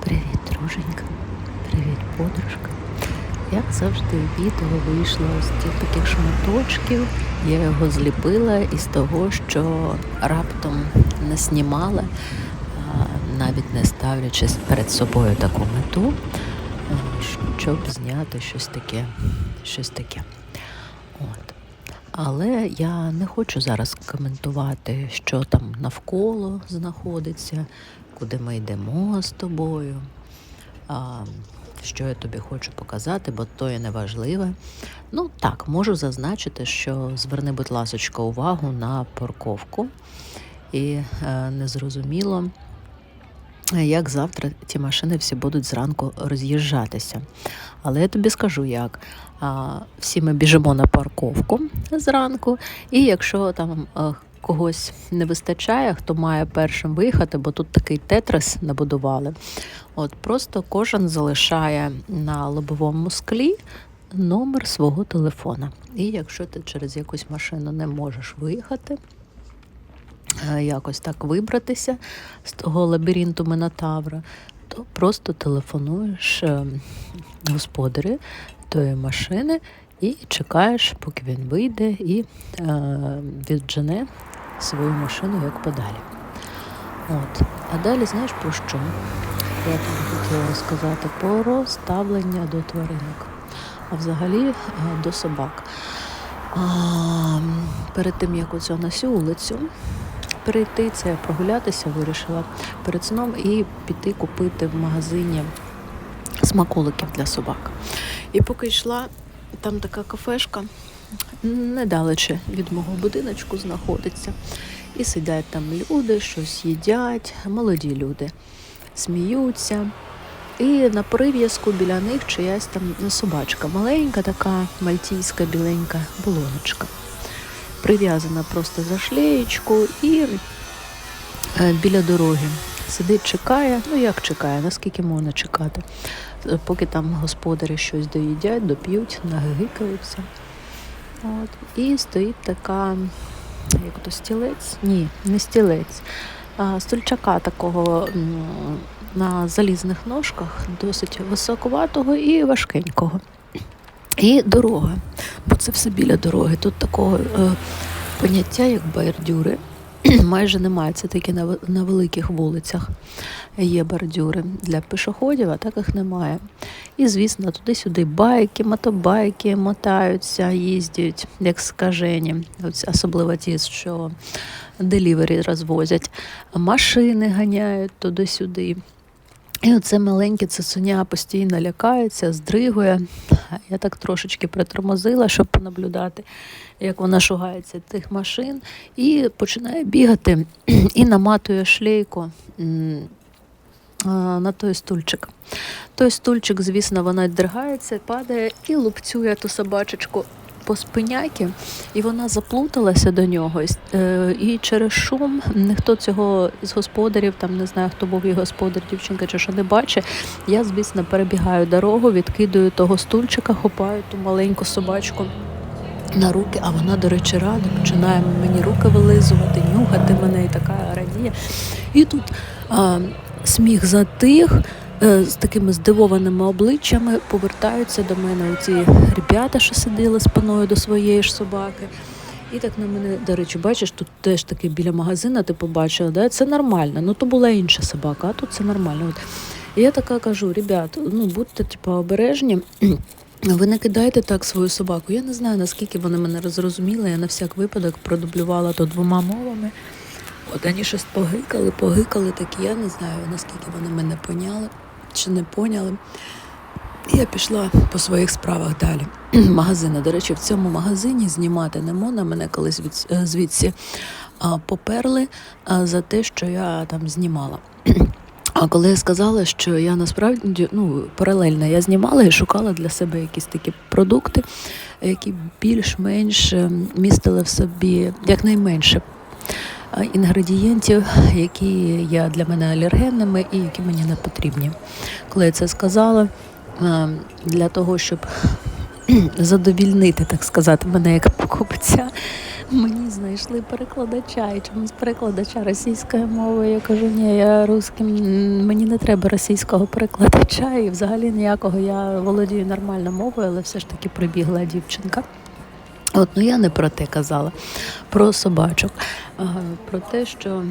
Привіт, друженька. Привіт, подружка. Як завжди, відео вийшло з тих таких шматочків. Я його зліпила із того, що раптом не знімала, навіть не ставлячи перед собою таку мету, щоб зняти щось таке. Щось таке. От. Але я не хочу зараз коментувати, що там навколо знаходиться, куди ми йдемо з тобою, а, що я тобі хочу показати, бо то є неважливе. Ну так, можу зазначити, що зверни, будь ласочка, увагу на парковку. І е, незрозуміло, як завтра ті машини всі будуть зранку роз'їжджатися. Але я тобі скажу як. А, Всі ми біжимо на парковку зранку, і якщо там е, когось не вистачає, хто має першим виїхати, бо тут такий тетрис набудували. От просто кожен залишає на лобовому склі номер свого телефона. І якщо ти через якусь машину не можеш виїхати, е, якось так вибратися з того лабіринту Минотавра, то просто телефонуєш е, господарю тої машини і чекаєш, поки він вийде і е, віджене свою машину як подалі. От. А далі знаєш про що? Я тобі хотіла сказати про ставлення до тваринок, а взагалі е, до собак. А, перед тим, як оцю на цю вулицю перейти, це прогулятися вирішила перед сном і піти купити в магазині смаколиків для собак. І поки йшла, там така кафешка недалече від мого будиночку знаходиться. І сидять там люди, щось їдять, молоді люди сміються. І на прив'язку біля них чиясь там собачка. Маленька, така мальтійська біленька булоночка. Прив'язана просто за шлеєчку і е, біля дороги. Сидить, чекає, ну як чекає, наскільки можна чекати, Е, поки там господарі щось доїдять, доп'ють, нагикаються. От. І стоїть така, як то стілець? Ні, не стілець, а стульчака такого на залізних ножках, досить високоватого і важкенького. І дорога, бо це все біля дороги. Тут такого е, поняття, як бордюри, майже немає. Це тільки на, на великих вулицях є бордюри для пішоходів, а так їх немає. І, звісно, туди-сюди байки, мотобайки мотаються, їздять, як скажені, особливо ті, що делівері розвозять, машини ганяють туди-сюди. І оце маленьке цуценя постійно лякається, здригує. Я так трошечки притормозила, щоб понаблюдати, як вона шугається тих машин, і починає бігати і наматує шлейку на той стульчик. Той стульчик, звісно, вона дригається, падає і лупцює ту собачечку по спиняки, і вона заплуталася до нього. Е, І через шум ніхто цього з господарів, там не знаю, хто був її господар, дівчинка чи що не бачить. Я, звісно, перебігаю дорогу, відкидаю того стульчика, хопаю ту маленьку собачку. На руки, а вона, до речі, рада, починає мені руки вилизувати, нюхати мене і така радіє. І тут а, сміх затих, з такими здивованими обличчями повертаються до мене ці ребята, що сиділи спиною до своєї ж собаки. І так на мене, до речі, бачиш, тут теж таки біля магазина ти побачила, да? це нормально. Ну то була інша собака, а тут це нормально. От. І я така кажу, ребят, ну будьте типу, обережні. Ви не кидайте так свою собаку. Я не знаю, наскільки вони мене розрозуміли. Я на всяк випадок продублювала то двома мовами. От вони щось погикали, погикали, так я не знаю, наскільки вони мене поняли чи не поняли. Я пішла по своїх справах далі. Магазини. До речі, в цьому магазині знімати не можна. Мене колись е, звідси поперли за те, що я там знімала. А коли я сказала, що я насправді ну, паралельно я знімала і шукала для себе якісь такі продукти, які більш-менш е, містили в собі якнайменше інгредієнтів, які є для мене алергенними і які мені не потрібні. Коли я це сказала, е, для того, щоб задовільнити, так сказати, мене як покупця, Мені знайшли перекладача і чомусь перекладача російської мови. Я кажу, ні, я русським, мені не треба російського перекладача і взагалі ніякого я володію нормально мовою, але все ж таки прибігла дівчинка. От, ну я не про те казала, про собачок, а, про те, що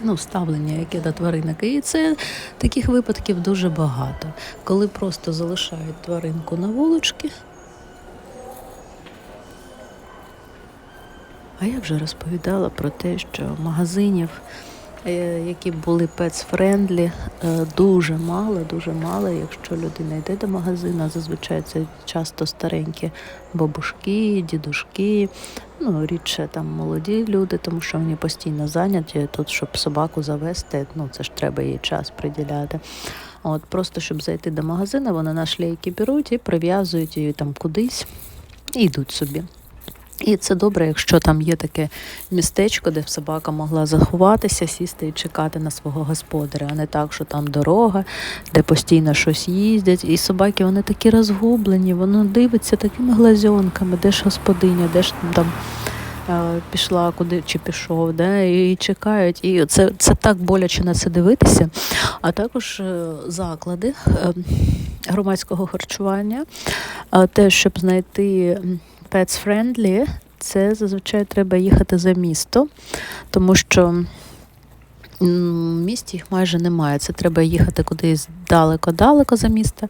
ну, ставлення, яке до тваринок. І це таких випадків дуже багато, коли просто залишають тваринку на вулички. А я вже розповідала про те, що магазинів, які були е, дуже мало, дуже мало. Якщо людина йде до магазину, зазвичай це часто старенькі бабушки, дідушки, ну рідше там молоді люди, тому що вони постійно зайняті. Тут, щоб собаку завести, ну це ж треба їй час приділяти. От просто щоб зайти до магазину, вони на шлейки беруть і прив'язують її там кудись і йдуть собі. І це добре, якщо там є таке містечко, де собака могла заховатися, сісти і чекати на свого господаря, а не так, що там дорога, де постійно щось їздять. І собаки вони такі розгублені, воно дивиться такими глазьонками, де ж господиня, де ж там е, пішла, куди чи пішов, де, і чекають. І це, це так боляче на це дивитися. А також е, заклади е, громадського харчування, те, щоб знайти. Pets friendly, це зазвичай треба їхати за місто, тому що в місті їх майже немає. Це треба їхати кудись далеко-далеко за місто.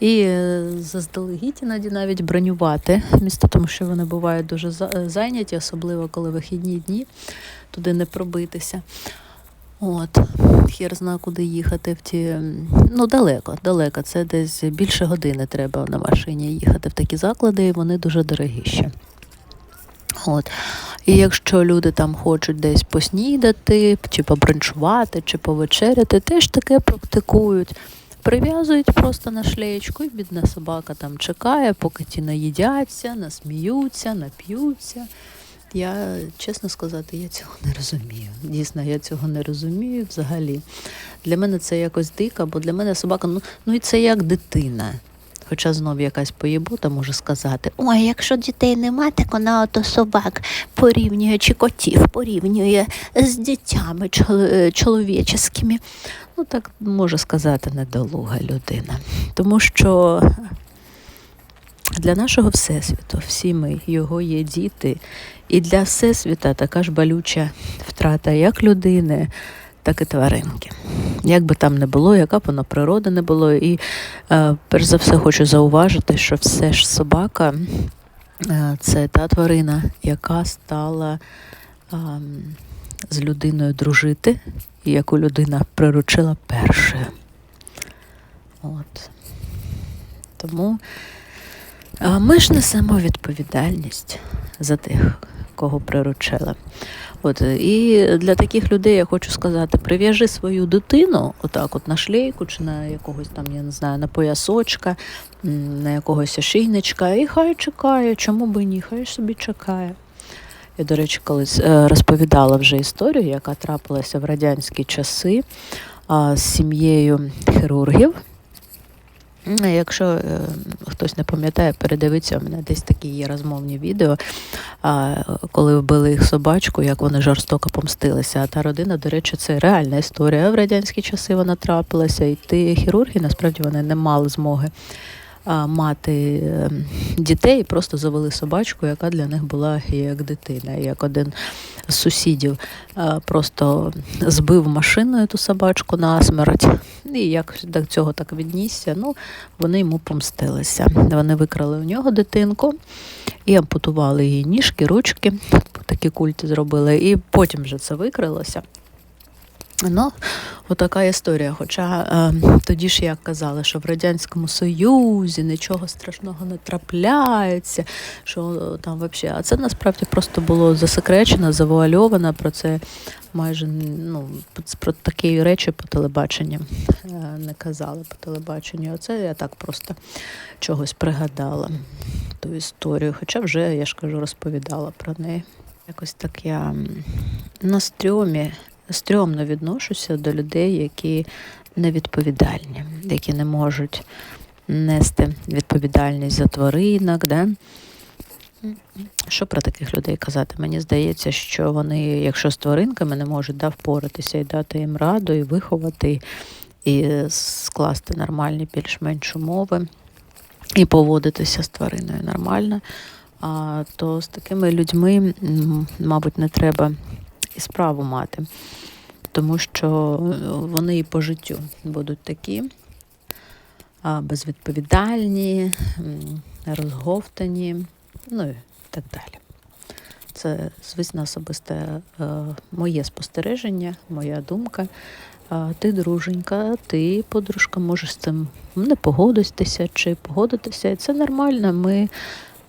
І е, заздалегідь іноді навіть бронювати місто, тому що вони бувають дуже за- зайняті, особливо коли вихідні дні, туди не пробитися. От, хер зна, куди їхати в ті. Ну, далеко, далеко. Це десь більше години треба на машині їхати в такі заклади, і вони дуже дорогі ще. От. І якщо люди там хочуть десь поснідати, чи побранчувати, чи повечеряти, теж таке практикують. Прив'язують просто на шлеєчку, і бідна собака там чекає, поки ті наїдяться, насміються, нап'ються. Я, чесно сказати, я цього не розумію. Дійсно, я цього не розумію взагалі. Для мене це якось дико, бо для мене собака, ну, ну і це як дитина. Хоча знов якась поєбота може сказати: ой, якщо дітей нема, так вона ото собак порівнює чи котів порівнює з дітями чол- чоловіческими. Ну, так може сказати недолуга людина. Тому що для нашого Всесвіту, всі ми, його є діти, і для Всесвіта така ж болюча втрата як людини, так і тваринки. Як би там не було, яка б вона природа не було. І е, перш за все хочу зауважити, що все ж собака е, це та тварина, яка стала ем, з людиною дружити, і яку людина приручила першою. От. Тому ми ж несемо відповідальність за тих, кого приручила. От, і для таких людей я хочу сказати: прив'яжи свою дитину, отак, от на шлейку, чи на якогось там, я не знаю, на поясочка, на якогось ошейничка, і хай чекає, чому би ні, хай собі чекає. Я, до речі, колись е, розповідала вже історію, яка трапилася в радянські часи з сім'єю хірургів. М, Якщо е, хтось не пам'ятає, передивиться, у мене десь такі є розмовні відео, а, коли вбили їх собачку, як вони жорстоко помстилися. А та родина, до речі, це реальна історія. В радянські часи вона трапилася, і ті хірурги насправді вони не мали змоги мати е, дітей, просто завели собачку, яка для них була як дитина, як один з сусідів просто збив машиною ту собачку на смерть. І як до цього так віднісся, ну вони йому помстилися. Вони викрали у нього дитинку і ампутували її ніжки, ручки, такі культи зробили, і потім вже це викрилося. Ну, отака історія. Хоча е, тоді ж як казали, що в Радянському Союзі нічого страшного не трапляється, що е, там взагалі. А це насправді просто було засекречено, завуальовано про це майже ну, про такі речі по телебаченню е, не казали по телебаченню. Оце я так просто чогось пригадала ту історію. Хоча вже, я ж кажу, розповідала про неї. Якось так я на стрьомі стрьомно відношуся до людей, які невідповідальні, які не можуть нести відповідальність за тваринок. Да? Що про таких людей казати? Мені здається, що вони, якщо з тваринками не можуть да, впоратися і дати їм раду, і виховати, і скласти нормальні більш-менш умови, і поводитися з твариною нормально, а, то з такими людьми, мабуть, не треба і справу мати, тому що вони і по життю будуть такі безвідповідальні, розговтані, ну і так далі. Це, звісно, особисте е, моє спостереження, моя думка. Ти, друженька, ти, подружка, можеш з цим не погодитися чи погодитися. І це нормально. Ми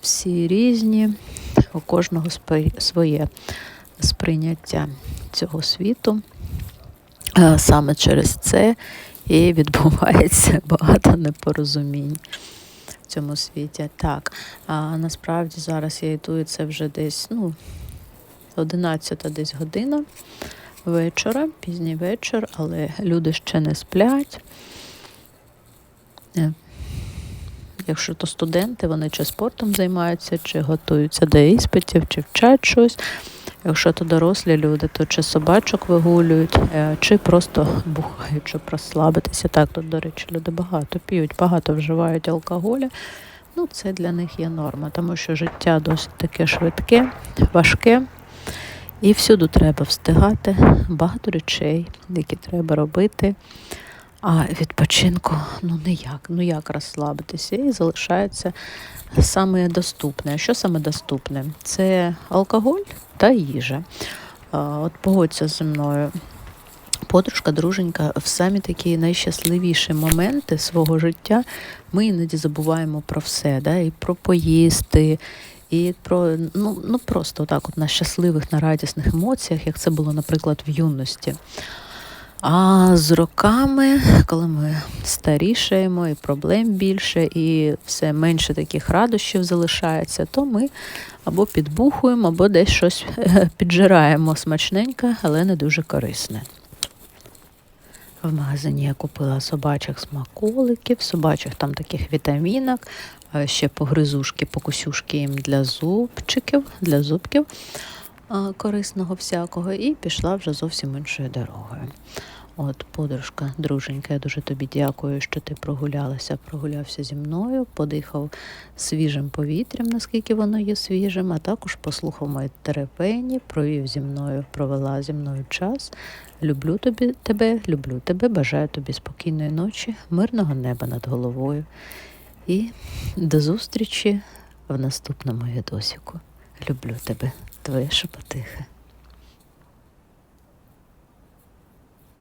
всі різні, у кожного своє сприйняття цього світу. Е, Саме через це і відбувається багато непорозумінь в цьому світі. Так, а насправді зараз я йду, і це вже десь, ну, 11 десь година вечора, пізній вечір, але люди ще не сплять. Е, Якщо то студенти, вони чи спортом займаються, чи готуються до іспитів, чи вчать щось. Якщо то дорослі люди, то чи собачок вигулюють, е, чи просто бухають, щоб розслабитися. Так, тут, до речі, люди багато п'ють, багато вживають алкоголю. Ну, це для них є норма, тому що життя досить таке швидке, важке. І всюди треба встигати, багато речей, які треба робити. А відпочинку ну ніяк, ну як розслабитися. І залишається саме доступне. Що саме доступне? Це алкоголь та їжа. От погодься зі мною. Подружка, друженька, в самі такі найщасливіші моменти свого життя ми іноді забуваємо про все, да? і про поїсти, і про ну, ну просто так, от на щасливих, на радісних емоціях, як це було, наприклад, в юності. А з роками, коли ми старішаємо, і проблем більше, і все менше таких радощів залишається, то ми або підбухуємо, або десь щось е, піджираємо смачненьке, але не дуже корисне. В магазині я купила собачих смаколиків, собачих там таких вітамінок, е, ще погризушки, покусюшки їм для зубчиків, для зубків е, корисного всякого, і пішла вже зовсім іншою дорогою. От, подружка, друженька, я дуже тобі дякую, що ти прогулялася, прогулявся зі мною, подихав свіжим повітрям, наскільки воно є свіжим, а також послухав мої терепені, провів зі мною, провела зі мною час. Люблю тобі тебе, люблю тебе, бажаю тобі спокійної ночі, мирного неба над головою. І до зустрічі в наступному відосіку. Люблю тебе, твоя шепотиха.